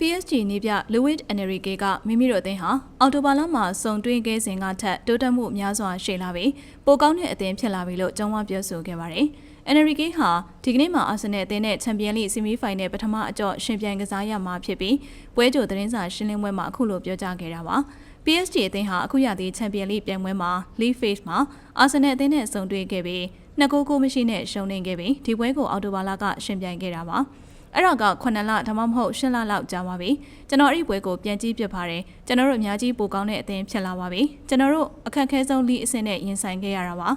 PSG နေပြ Luis Enrique ကမိမိတို့အသင်းဟာအော်တိုဘာလမှာစုံတွင်းခဲ့စဉ်ကထက်တိုးတက်မှုများစွာရှိလာပြီးပိုကောင်းတဲ့အသင်းဖြစ်လာပြီလို့ကြောင်းဝပြောဆိုခဲ့ပါတယ်။ Enrique ဟာဒီကနေ့မှာအာဆင်နယ်အသင်းနဲ့ချန်ပီယံလိဆီမီဖိုင်နယ်ပထမအကြော့ရှင်ပြိုင်ကစားရမှာဖြစ်ပြီးပွဲကြိုသတင်းစာရှင်းလင်းပွဲမှာအခုလိုပြောကြားခဲ့တာပါ။ PSG အသင်းဟာအခုရသည့်ချန်ပီယံလိပြိုင်ပွဲမှာ League Phase မှာအာဆင်နယ်အသင်းနဲ့စုံတွေ့ခဲ့ပြီးနှစ်ကိုးကိုမရှိနဲ့ရှုံးနိမ့်ခဲ့ပြီးဒီပွဲကိုအော်တိုဘာလကရှင်ပြိုင်ခဲ့တာပါ။ အဲ့တော့က9လဒါမှမဟုတ်10လလောက်ကြာပါပြီကျွန်တော်အဲ့ဒီပွဲကိုပြန်ကြည့်ပြပါတယ်ကျွန်တော်တို့အများကြီးပိုကောင်းတဲ့အသင်းဖြစ်လာပါပြီကျွန်တော်တို့အခက်ခဲဆုံးလိအဆင့်နဲ့ရင်ဆိုင်ခဲ့ရတာပါ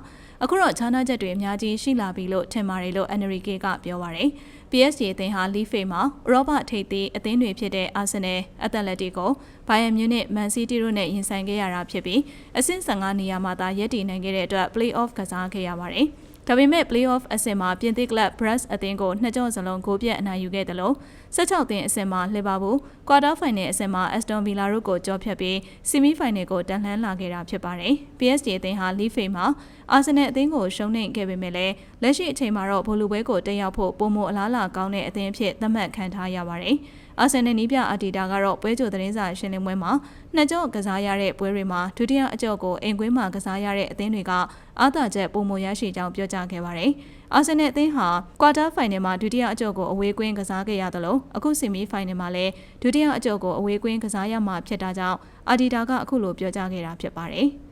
အခုတော့ခြားနာချက်တွေအများကြီးရှိလာပြီလို့ထင်ပါတယ်လို့ Enrique ကပြောပါတယ် PSG အသင်းဟာ League Phase မှာဥရောပထိပ်သီးအသင်းတွေဖြစ်တဲ့ Arsenal, Atletico, Bayern Munich, Man City တို့နဲ့ရင်ဆိုင်ခဲ့ရတာဖြစ်ပြီးအဆင့်15နေရာမှာသာရပ်တည်နိုင်ခဲ့တဲ့အတွက် Play-off ကစားခဲ့ရပါတယ်။ ဒါပေမဲ့ Playoff အဆင့်မှာပြင်သစ်ကလပ် Brest အသင်းကိုနှစ်ကြော့စလုံးဂိုးပြတ်အနိုင်ယူခဲ့တယ်လို့16သင်းအဆင့်မှာ Liverpool, Quarter Final အဆင့်မှာ Aston Villa တို့ကိုကြောဖြတ်ပြီး Semi Final ကိုတန်လှန်လာခဲ့တာဖြစ်ပါတယ်။ PSG အသင်းဟာ League Phase မှာ Arsenal အသင်းကိုရှုံးနိမ့်ခဲ့ပေမဲ့လည်းလက်ရှိအချိန်မှာတော့ဘိုလူပွဲကိုတက်ရောက်ဖို့ပုံမအလားလာကောင်းတဲ့အသင်းအဖြစ်သတ်မှတ်ခံထားရပါတယ်။အာဆင်နယ်နီးပြအာတီတာကတော့ပွဲကြိုသတင်းစာရှင်းလင်းပွဲမှာနှစ်ကြော့ကစားရတဲ့ပွဲတွေမှာဒုတိယအကြော့ကိုအိမ်ကွင်းမှာကစားရတဲ့အသင်းတွေကအာသာချက်ပုံမရရှိကြောင်းပြောကြားခဲ့ပါတယ်။အာဆင်နယ်အသင်းဟာကွာတာဖိုင်နယ်မှာဒုတိယအကြော့ကိုအဝေးကွင်းကစားခဲ့ရသလိုအခုဆီမီဖိုင်နယ်မှာလည်းဒုတိယအကြော့ကိုအဝေးကွင်းကစားရမှာဖြစ်တာကြောင့်အာတီတာကအခုလိုပြောကြားခဲ့တာဖြစ်ပါတယ်။